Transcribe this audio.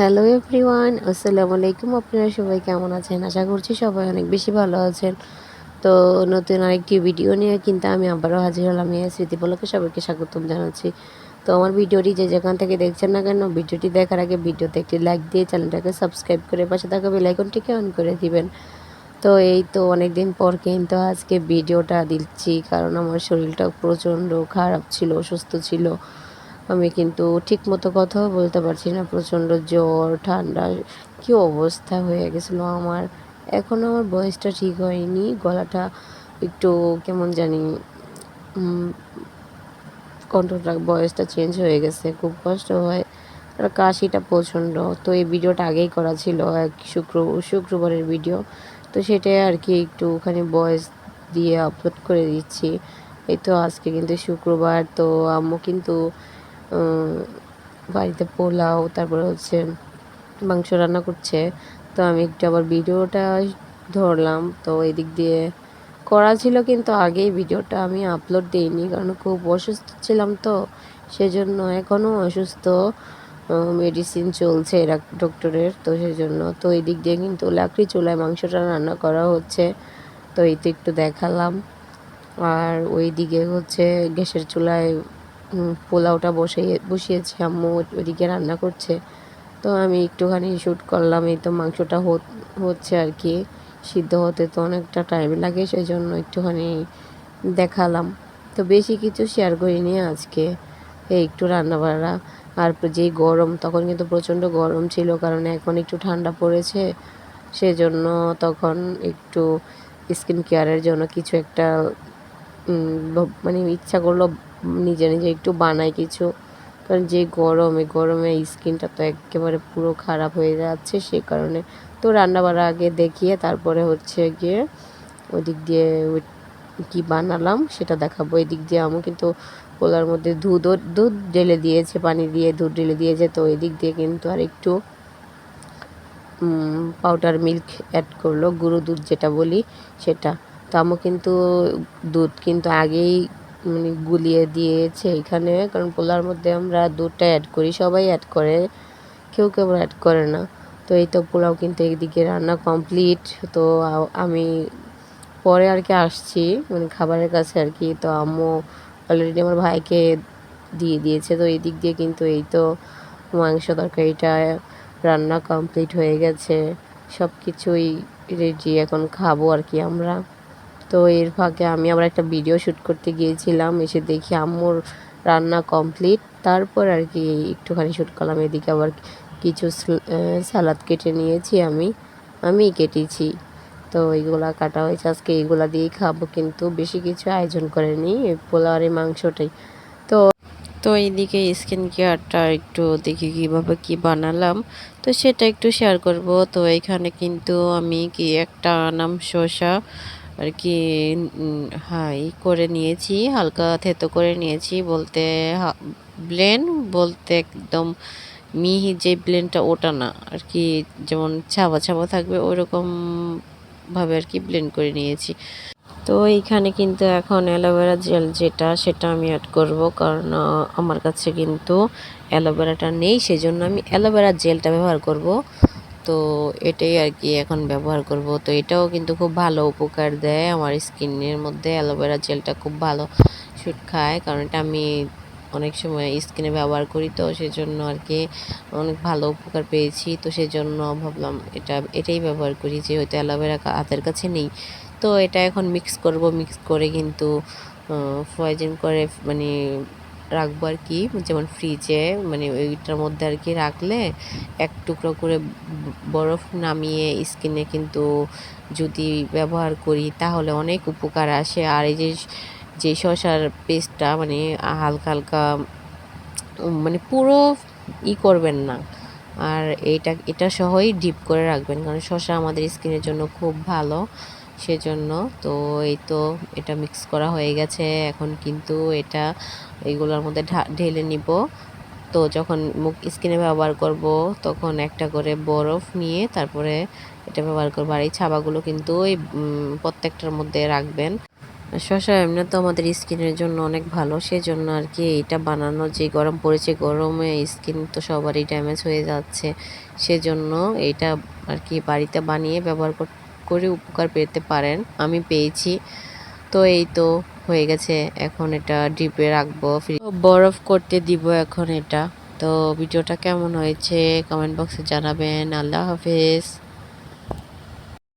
Hello everyone আসসালামু আলাইকুম আপনারা সবাই কেমন আছেন? আশা করছি সবাই অনেক বেশি ভালো আছেন। তো নতুন আরেকটি ভিডিও নিয়ে কিন্তু আমি আবারও হাজির হলাম। এই স্মৃতিপলকে সবাইকে স্বাগতম জানাচ্ছি। তো আমার ভিডিওটি যে যেখান থেকে দেখছেন না কেন, ভিডিওটি দেখার আগে ভিডিওতে একটি লাইক দিয়ে চ্যানেলটাকে সাবস্ক্রাইব করে পাশে থাকা বেলাইকনটিকে অন করে দিবেন। তো এই তো অনেক দিন পর কিন্তু আজকে ভিডিওটা দিচ্ছি। কারণ আমার শরীরটা প্রচণ্ড খারাপ ছিল, অসুস্থ ছিল। আমি কিন্তু ঠিক মতো কথাও বলতে পারছি না। প্রচণ্ড জ্বর, ঠান্ডা, কি অবস্থা হয়ে গেছিল আমার। এখনও আমার বয়সটা ঠিক হয়নি, গলাটা একটু কেমন জানি কণ্ঠটা, বয়সটা চেঞ্জ হয়ে গেছে, খুব কষ্ট হয়। আর কাশিটা প্রচণ্ড। তো এই ভিডিওটা আগেই করা ছিল, এক শুক্র, শুক্রবারের ভিডিও। তো সেটাই আর কি একটু ওখানে বয়স দিয়ে আপলোড করে দিচ্ছি। এই তো আজকে কিন্তু শুক্রবার, তো আম্মু কিন্তু বাড়িতে পোলাও, তারপরে হচ্ছে মাংস রান্না করছে। তো আমি একটু আবার ভিডিওটা ধরলাম। তো এদিক দিয়ে করা ছিল কিন্তু আগেই ভিডিওটা আমি আপলোড দিইনি, কারণ খুব অসুস্থ ছিলাম তো। সেজন্য এখনও অসুস্থ। মেডিসিন চলছে ডক্টরের তো সেজন্য। তো এই দিক দিয়ে কিন্তু লাকড়ি চুলায় মাংসটা রান্না করা হচ্ছে। তো এই তো একটু দেখালাম। আর ওই দিকে হচ্ছে গ্যাসের চুলায় পোলাওটা বসিয়ে, বসিয়েছি, আম্মু ওদিকে রান্না করছে। তো আমি একটুখানি শ্যুট করলাম, এই তো মাংসটা হচ্ছে আর কি। সিদ্ধ হতে তো অনেকটা টাইম লাগে সেই জন্য একটুখানি দেখালাম। তো বেশি কিছু শেয়ার করিনি আজকে, এই একটু রান্না বাড়া আর যেই গরম, তখন কিন্তু প্রচণ্ড গরম ছিল, কারণ এখন একটু ঠান্ডা পড়েছে। সেজন্য তখন একটু স্কিন কেয়ারের জন্য কিছু একটা মানে ইচ্ছা করল নিজে নিজে একটু বানাই কিছু। কারণ যে গরমে গরমে স্কিনটা তো একেবারে পুরো খারাপ হয়ে যাচ্ছে, সে কারণে। তো রান্না বাড়া আগে দেখিয়ে তারপরে হচ্ছে গিয়ে ওদিক দিয়ে কি বানালাম সেটা দেখাবো। এদিক দিয়ে আমি কিন্তু পোলার মধ্যে দুধ দুধ ঢেলে দিয়েছে, পানি দিয়ে দুধ ঢেলে দিয়েছে। তো এদিক দিয়ে কিন্তু আর একটু পাউডার মিল্ক অ্যাড করল, গুঁড়ো দুধ যেটা বলি সেটা। তো আমি কিন্তু দুধ কিন্তু আগেই মানে গুলিয়ে দিয়েছে এখানে, কারণ পোলার মধ্যে আমরা দুধটা অ্যাড করি, সবাই অ্যাড করে, কেউ কেউ অ্যাড করে না। তো এই তো পোলাও কিন্তু একদিকে রান্না কমপ্লিট তো আমি পরে আর কি আসছি মানে খাবারের কাছে আর কি। তো আম্মু অলরেডি আমার ভাইকে দিয়ে দিয়েছে, তো এই দিক দিয়ে কিন্তু এই তো মাংস তরকারিটা রান্না কমপ্লিট হয়ে গেছে। সব কিছুই রেডি এখন খাব আর কি আমরা। তো এর ফাঁকে আমি আবার একটা ভিডিও শ্যুট করতে গিয়েছিলাম, এসে দেখি আম্মুর রান্না কমপ্লিট তারপর আর কি একটুখানি শ্যুট করলাম, এদিকে আবার কিছু সালাদ কেটে নিয়েছি আমি আমি কেটেছি। তো এইগুলা কাটা হয়েছে, আজকে এইগুলা দিয়েই খাব, কিন্তু বেশি কিছু আয়োজন করেনি, এই মাংসটাই। তো তো এইদিকে স্কিন কেয়ারটা একটু দেখি কীভাবে কি বানালাম, তো সেটা একটু শেয়ার করব। তো এখানে কিন্তু আমি কি একটা নাম শসা আর কি হাই করে নিয়েছি, হালকা থেতো করে নিয়েছি বলতে ব্লেন বলতে একদম মিহি যে ব্লেনটা ওটা না। আর কি যেমন ছাবা ছাবা থাকবে ওইরকমভাবে আর কি ব্লেন্ড করে নিয়েছি। তো এইখানে কিন্তু এখন অ্যালোভেরা জেল যেটা, সেটা আমি অ্যাড করব কারণ আমার কাছে কিন্তু অ্যালোভেরাটা নেই, সেজন্য আমি অ্যালোভেরা জেলটা ব্যবহার করব। তো এটাই আর কি এখন ব্যবহার করব। তো এটাও কিন্তু খুব ভালো উপকার দেয় আমার স্কিনের মধ্যে। অ্যালোভেরা জেলটা খুব ভালো শ্যুট খায়, কারণ এটা আমি অনেক সময় স্কিনে ব্যবহার করি, তো সেজন্য আর কি অনেক ভালো উপকার পেয়েছি। তো সেজন্য ভাবলাম এটা, এটাই ব্যবহার করি যে হয়তো অ্যালোভেরা হাতের কাছে নেই। তো এটা এখন মিক্স করব মিক্স করে কিন্তু ফয়েজিং করে মানে রাখব আর কি। যেমন ফ্রিজে মানে ওইটার মধ্যে আর কি রাখলে এক টুকরো করে বরফ নামিয়ে স্কিনে কিন্তু যদি ব্যবহার করি তাহলে অনেক উপকার আসে। আর এই যে যে শশার পেস্টটা মানে হালকা হালকা মানে পুরো ই করবেন না। আর এইটা, এটা সহই ডিপ করে রাখবেন, কারণ শশা আমাদের স্কিনের জন্য খুব ভালো। সেজন্য তো এই তো এটা মিক্স করা হয়ে গেছে। এখন কিন্তু এটা এইগুলোর মধ্যে ঢেলে নিব। তো যখন মুখ স্কিনে ব্যবহার করব, তখন একটা করে বরফ নিয়ে তারপরে এটা ব্যবহার করব। আর এই ছাবাগুলো কিন্তু ওই প্রত্যেকটার মধ্যে রাখবেন। শশা এমনি তো আমাদের স্কিনের জন্য অনেক ভালো, সেজন্য আর কি এটা বানানো যে গরম পড়েছে, গরমে স্কিন তো সবারই ড্যামেজ হয়ে যাচ্ছে। সেজন্য এটা আর কি বাড়িতে বানিয়ে ব্যবহার কর- করে উপকার পেতে পারেন। আমি পেয়েছি। তো এই তো হয়ে গেছে। এখন এটা ডিপে রাখব বরফ করতে দিব এখন এটা। তো ভিডিওটা কেমন হয়েছে? কমেন্ট বক্সে জানাবেন। আল্লাহ হাফেজ।